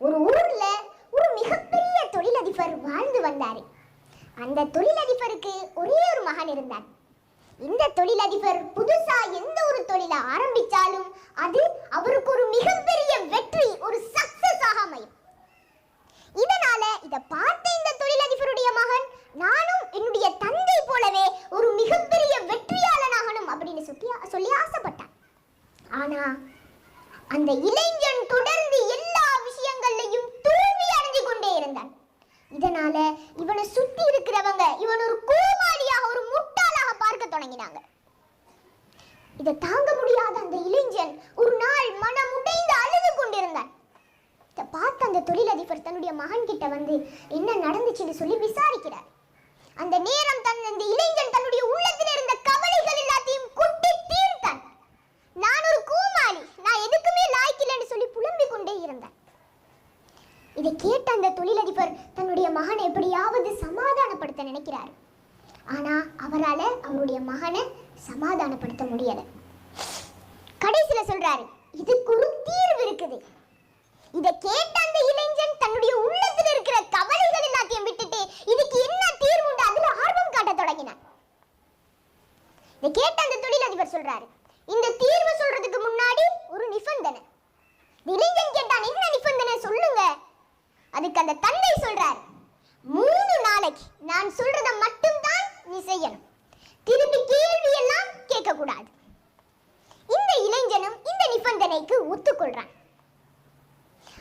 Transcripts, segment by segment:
ஒரு ஊர்ல ஒரு மிகப்பெரிய தொழிலதிபர் வாழ்ந்து வந்தாரு. அந்த தொழிலதிபருக்கு ஒரே ஒரு மகன் இருந்தார். இந்த தொழிலதிபர் புதுசா எந்த ஒரு தொழிலை ஆரம்பிச்சாலும் அது அவருக்கு ஒரு மிகப்பெரிய வெற்றி ஒரு சக்சஸ் ஆக அமையும். இதனால இத பார்த்த இந்த தொழிலதிபருடைய மகன் நானும் என்னுடைய தந்தை போலவே ஒரு மிகப்பெரிய வெற்றியாளனாகணும் அப்படின்னு சொல்லி சொல்லி ஆசைப்பட்டான். ஆனா அந்த இளைஞன் தொடர்ந்து எல்லா விஷயங்கள்லையும் தோல்வி அடைஞ்சு கொண்டே இருந்தான் இதனால இவனை சுத்தி இருக்கிறவங்க இவன் ஒரு கோமாளியாக ஒரு முட்டாளாக பார்க்க தொடங்கினாங்க இதை தாங்க முடியாத அந்த இளைஞன் ஒரு நாள் மனம் உடைந்து அழுது கொண்டிருந்தான் இதை பார்த்த அந்த தன்னுடைய மகன் கிட்ட வந்து என்ன நடந்துச்சுன்னு சொல்லி விசாரிக்கிறார். அந்த நேரம் தன் அந்த இளைஞன் தன்னுடைய உள்ளத்தில் இருந்த கவலைகள் எல்லாத்தையும் கொட்டி தீர்த்தான். நான் ஒரு கூமாளி நான் எதுக்குமே லாய்க்கில்லைன்னு சொல்லி புலம்பிக் கொண்டே இருந்தேன். இதை கேட்ட அந்த தொழிலதிபர் தன்னுடைய மகனை எப்படியாவது சமாதானப்படுத்த நினைக்கிறார். ஆனா அவரால அவருடைய மகனை சமாதானப்படுத்த முடியல. கடைசியில சொல்றாரு இதுக்கு ஒரு தீர்வு இருக்குது. இதை கேட்ட அந்த இளைஞன் தன்னுடைய உள்ளத்தில் இருக்கிற கவலைகள் எல்லாத்தையும் விட்டுட்டு இதுக்கு என்ன தீர்வுண்டு அதுல ஆர்வம் காட்ட தொடங்கினான். இதை கேட்ட அந்த தொழிலதிபர் சொல்றாரு இந்த தீர்வு சொல்றதுக்கு முன்னாடி ஒரு நிபந்தனை. இளைஞன் கேட்டான் என்ன நிபந்தனை? சொல்லுங்க. அதுக்கு அந்த தந்தை சொல்றாரு மூணு நாளைக்கு நான் சொல்றத மட்டும்தான் நீ செய்யணும். திருப்பி கேள்வி எல்லாம் கேட்க கூடாது இந்த இளைஞனும் இந்த நிபந்தனைக்கு ஒத்துக்கொள்றான்.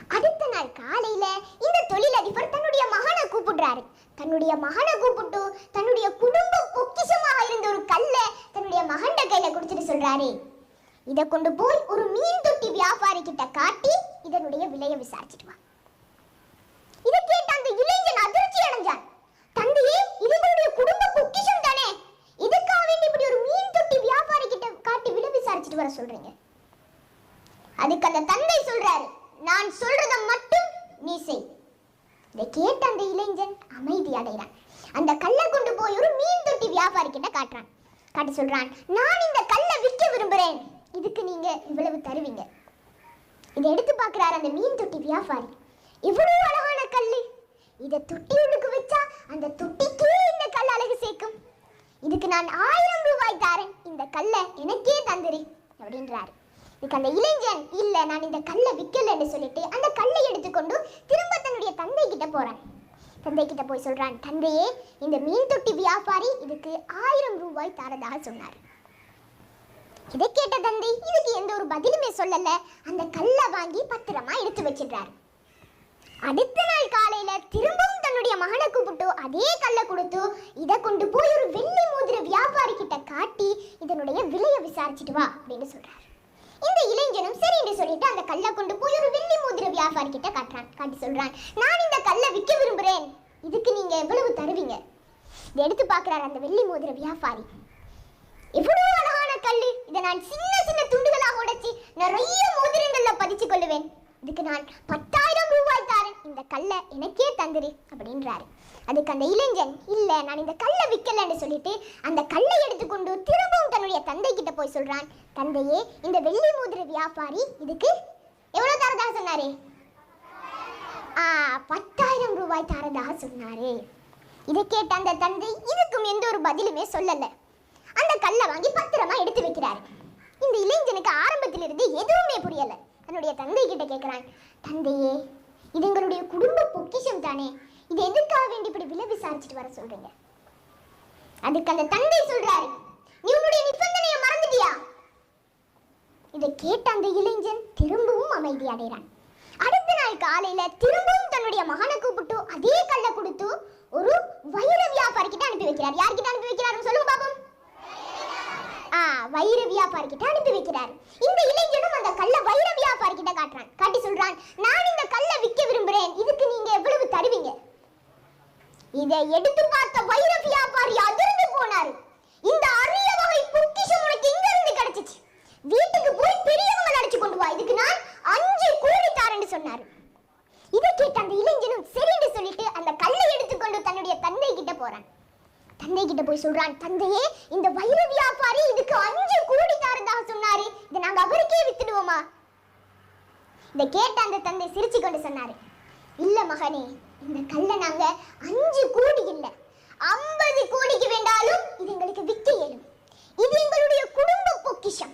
அடுத்த நாள் காலையில இந்த தொழிலதிபர் தன்னுடைய மகனை கூப்பிடுறாரு. தன்னுடைய மகனை கூப்பிட்டு தன்னுடைய குடும்ப பொக்கிஷமாக இருந்த ஒரு கல்லை தன்னுடைய மகன்ட கையில குடிச்சிட்டு சொல்றாரு. இதை கொண்டு போய் ஒரு மீன் தொட்டி வியாபாரி கிட்ட காட்டி இதனுடைய விலையை விசாரிச்சுட்டு வா. இதை கேட்ட அந்த இளைஞன் அதிர்ச்சி அடைஞ்சான். தந்தையே இது உங்களுடைய குடும்ப பொக்கிஷம் தானே. இதுக்காக வேண்டி இப்படி ஒரு மீன் தொட்டி வியாபாரி கிட்ட காட்டி விலை விசாரிச்சுட்டு வர சொல்றீங்க? அதுக்கு அந்த தந்தை சொல்றாரு. நான் சொல்றத மட்டும் நீ செய். இதை கேட்ட அந்த இளைஞன் அமைதி அடைகிறான். அந்த கல்லை கொண்டு போய் ஒரு மீன் தொட்டி வியாபாரி கிட்ட காட்டுறான். காட்டி சொல்றான் நான் இந்த கல்லை விற்க விரும்புறேன். இதுக்கு நீங்க இவ்வளவு தருவீங்க. இதை எடுத்து பார்க்கிறார் அந்த மீன் தொட்டி வியாபாரி. இவ்வளவு அழகான கல் இதை தொட்டி ஒன்றுக்கு வச்சா அந்த தொட்டிக்கே இந்த கல் அழகு சேர்க்கும். இதுக்கு நான் ஆயிரம் ரூபாய் தாரேன். இந்த கல்லை எனக்கே தந்துரு அப்படின்றாரு. இதுக்கு அந்த இளைஞன் இல்ல நான் இந்த கல்லை விற்கலன்னு சொல்லிட்டு அந்த கல்லை எடுத்துக்கொண்டு திரும்ப தன்னுடைய தந்தை கிட்ட போறான். தந்தை கிட்ட போய் சொல்றான் தந்தையே இந்த மீன் தொட்டி வியாபாரி இதுக்கு ஆயிரம் ரூபாய் தரதாக சொன்னார். இதை கேட்ட தந்தை இதுக்கு எந்த ஒரு பதிலுமே சொல்லல. அந்த கல்லை வாங்கி பத்திரமா எடுத்து வச்சிடுறாரு. அடுத்த நாள் காலையில திரும்பவும் தன்னுடைய மகனை கூப்பிட்டு அதே கல்லை கொடுத்து இதை கொண்டு போய் ஒரு வெள்ளி மோதிர வியாபாரி கிட்ட காட்டி இதனுடைய விலையை விசாரிச்சுட்டு வா அப்படின்னு சொல்றாரு. சொல்லிட்டு அந்த கல்லை கொண்டு போய் ஒரு வெள்ளி மோதிர வியாபாரி கிட்ட காட்டுறான். காட்டி சொல்றான் நான் இந்த கல்லை விற்க விரும்புகிறேன் இதுக்கு நீங்க எவ்வளவு தருவீங்க? எடுத்து பார்க்குறாரு அந்த வெள்ளி மோதிர வியாபாரி. எவ்வளவு அழகான கல் இதை நான் சின்ன சின்ன துண்டுகளாக உடைச்சி நிறைய மோதிரங்கள்ல பதிச்சு கொள்ளுவேன். இதுக்கு நான் பத்து ரூபாய் இந்த கல்லை எனக்கே தந்துரு அப்படின்றாரு. அதுக்கு அந்த இளைஞன் இல்லை நான் இந்த கல்லை விற்கலன்னு சொல்லிட்டு அந்த கல்லை எடுத்துக்கொண்டு திரும்பவும் தன்னுடைய தந்தை கிட்ட போய் சொல்றான். தந்தையே இந்த வெள்ளி மோதிர வியாபாரி இதுக்கு எவ்வளோ தரதாக சொன்னாரு? ஆ பத்தாயிரம் ரூபாய் தரதாக சொன்னாரு. இதை கேட்ட அந்த தந்தை இதுக்கும் எந்த ஒரு பதிலுமே சொல்லலை. அந்த கல்லை வாங்கி பத்திரமா எடுத்து வைக்கிறாரு. இந்த இளைஞனுக்கு ஆரம்பத்திலிருந்து எதுவுமே புரியலை. தன்னுடைய தந்தை கிட்ட கேட்குறான் தந்தையே இது எங்களுடைய குடும்ப பொக்கிஷம் தானே? இது எதுக்காக வேண்டி இப்படி விலை விசாரிச்சுட்டு வர சொல்றீங்க? அதுக்கு அந்த தந்தை சொல்றாரு. நீ உன்னுடைய நிபந்தனையை மறந்துட்டியா? இதை கேட்ட அந்த இளைஞன் திரும்பவும் அமைதி அடைகிறான். அடுத்த நாள் காலையில திரும்பவும் தன்னுடைய மகனை கூப்பிட்டு அதே கல்லை கொடுத்து ஒரு வைர வியாபாரிக்கிட்ட அனுப்பி வைக்கிறார். யார்கிட்ட அனுப்பி வைக்கிறாருன்னு சொல்லுங்க பாப்போம். ஆ வைர வியாபாரி கிட்ட அனுப்பி வைக்கிறார். இந்த இளைஞனும் அந்த கல்ல வைர வியாபாரிக்கிட்ட காட்டுறான். காட்டி சொல்றான் நான் இந்த கல்லை விற்க விரும்புறேன் இதுக்கு நீங்க எவ்வளவு தருவீங்க இதை எடுத்து பார்த்த வைர வியாபாரி அதிர்ந்து போனாரு. இந்த அரிய வகை பொக்கிஷம் உனக்கு எங்க இருந்து கிடைச்சிச்சு. வீட்டுக்கு போய் பெரியவங்க அழைச்சு கொண்டு வா. இதுக்கு நான் அஞ்சு கோடி தாரேன்னு சொன்னாரு. இதை கேட்ட அந்த இளைஞனும் சரின்னு சொல்லிட்டு அந்த கல்லை எடுத்துக்கொண்டு தன்னுடைய தந்தை கிட்ட போறான். தந்தை கிட்ட போய் சொல்றான் தந்தையே இந்த வைர வியாபாரி இதுக்கு அஞ்சு கோடி தாரதாக சொன்னாரு. இதை நாங்க அவருக்கே வித்துடுவோமா? இதை கேட்ட அந்த தந்தை சிரிச்சு கொண்டு சொன்னாரு. இல்ல மகனே இந்த கல்லை நாங்க அஞ்சு கோடி இல்ல ஐம்பது கோடிக்கு வேண்டாலும் இது எங்களுக்கு விற்க இயலும். இது எங்களுடைய குடும்ப பொக்கிஷம்.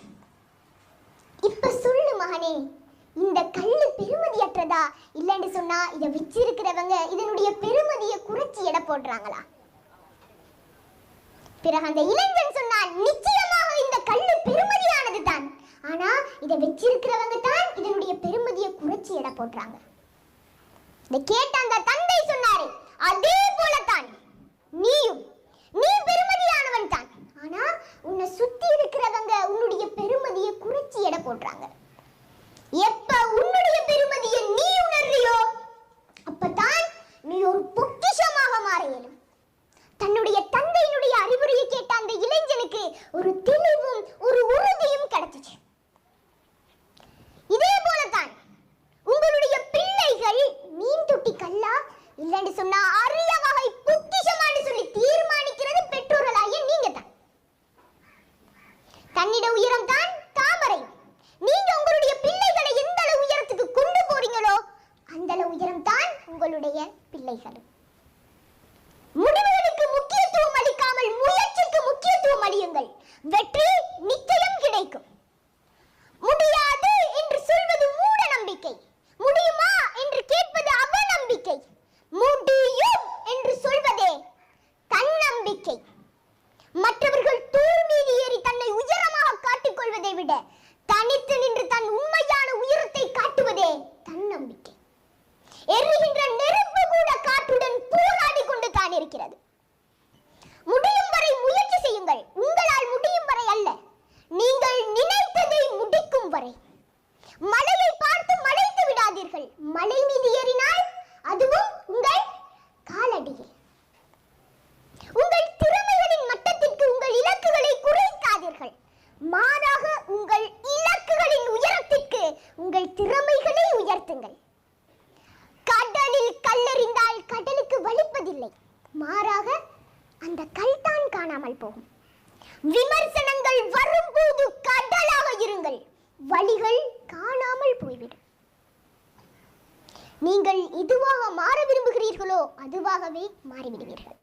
இப்ப சொல்லு மகனே இந்த கல்லு பெருமதியற்றதா? இல்லைன்னு சொன்னா இதை வச்சிருக்கிறவங்க இதனுடைய பெருமதியை குறைச்சி எடை போடுறாங்களா? பிறகு அந்த இளைஞன் சொன்னான் நிச்சயமாக இந்த கல்லு பெருமதியானது தான் ஆனா இதை வச்சிருக்கிறவங்க தான் இதனுடைய பெருமதியை குறைச்சி எடை போடுறாங்க. இதை கேட்ட அந்த தந்தை சொன்னாரே அதே போலத்தான் நீயும் நீ பெருமதியானவன் தான். ஆனா உன்னை சுத்தி இருக்கிறவங்க உன்னுடைய பெருமதியை குறைச்சி எடை போடுறாங்க எப்ப உன்னுடைய பெருமதியை நீ உணர்றியோ அப்பதான் நீ ஒரு பொக்கிஷமாக மாற இயலும் தன்னுடைய தந்தையினுடைய அறிவுரையை கேட்ட அந்த இளைஞனுக்கு ஒரு தெளிவும் ஒரு உறுதியும் கிடைச்சிச்சு இதே போலதான் உங்களுடைய பிள்ளைகள் மீன் தொட்டி கல்லா இல்லைன்னு சொன்னா அரிய வகை பொக்கிஷமான்னு சொல்லி தீர்மானிக்கிறது பெற்றோர்களாகிய நீங்க தான் தன்னிட உயரம் தான் தாமரை. நீங்க உங்களுடைய பிள்ளைகளை எந்த அளவு உயரத்துக்கு கொண்டு போறீங்களோ அந்த அளவு உயரம் தான் உங்களுடைய பிள்ளைகள். முடிவுகளுக்கு முக்கியத்துவம் அளிக்காமல் முயற்சிக்கு முக்கியத்துவம் அளியுங்கள். வெற்றி நிச்சயம் காணாமல் போகும். விமர்சனங்கள் வரும்போது கடலாக இருங்கள். வழிகள் காணாமல் போய்விடும். நீங்கள் இதுவாக மாற விரும்புகிறீர்களோ அதுவாகவே மாறிவிடுவீர்கள்.